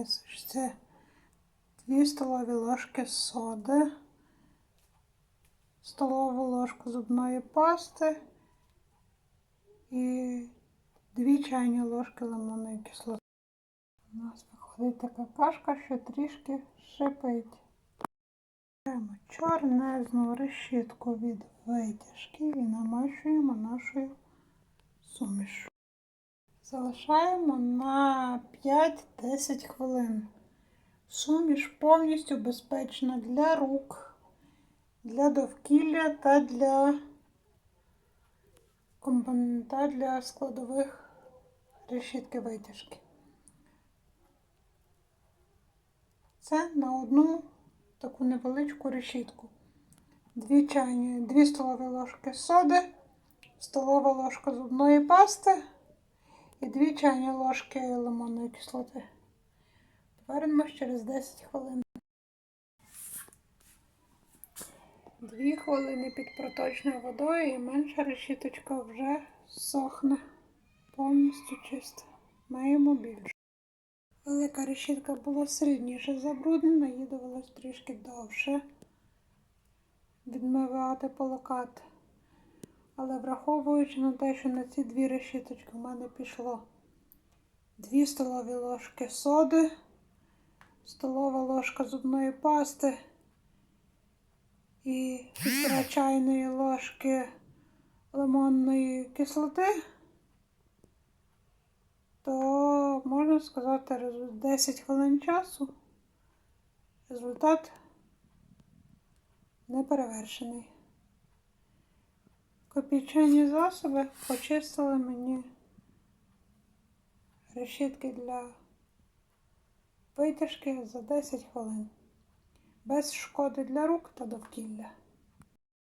мисочці 2 столові ложки соди, столову ложку зубної пасти і 2 чайні ложки лимонної кислоти. У нас виходить така кашка, що трішки шипить. Беремо чорнезну решітку від витяжки і намащуємо нашою суміш. Залишаємо на 5-10 хвилин. Суміш повністю безпечна для рук, для довкілля та для компонента для складових решітки витяжки. Це на одну таку невеличку решітку. Дві чайні, 2 столові ложки соди, столова ложка зубної пасти і 2 чайні ложки лимонної кислоти. Варимо через 10 хвилин. Дві хвилини під проточною водою і менша решіточка вже сохне. Повністю чиста. Маємо більше. Велика решітка була сильніше забруднена, їй довелось трішки довше відмивати полокати. Але враховуючи на те, що на ці дві решіточки в мене пішло 2 столові ложки соди, столова ложка зубної пасти і півтора чайної ложки лимонної кислоти, то можна сказати, 10 хвилин часу результат неперевершений. Копійчані засоби почистили мені решітки для витяжки за 10 хвилин. Без шкоди для рук та довкілля.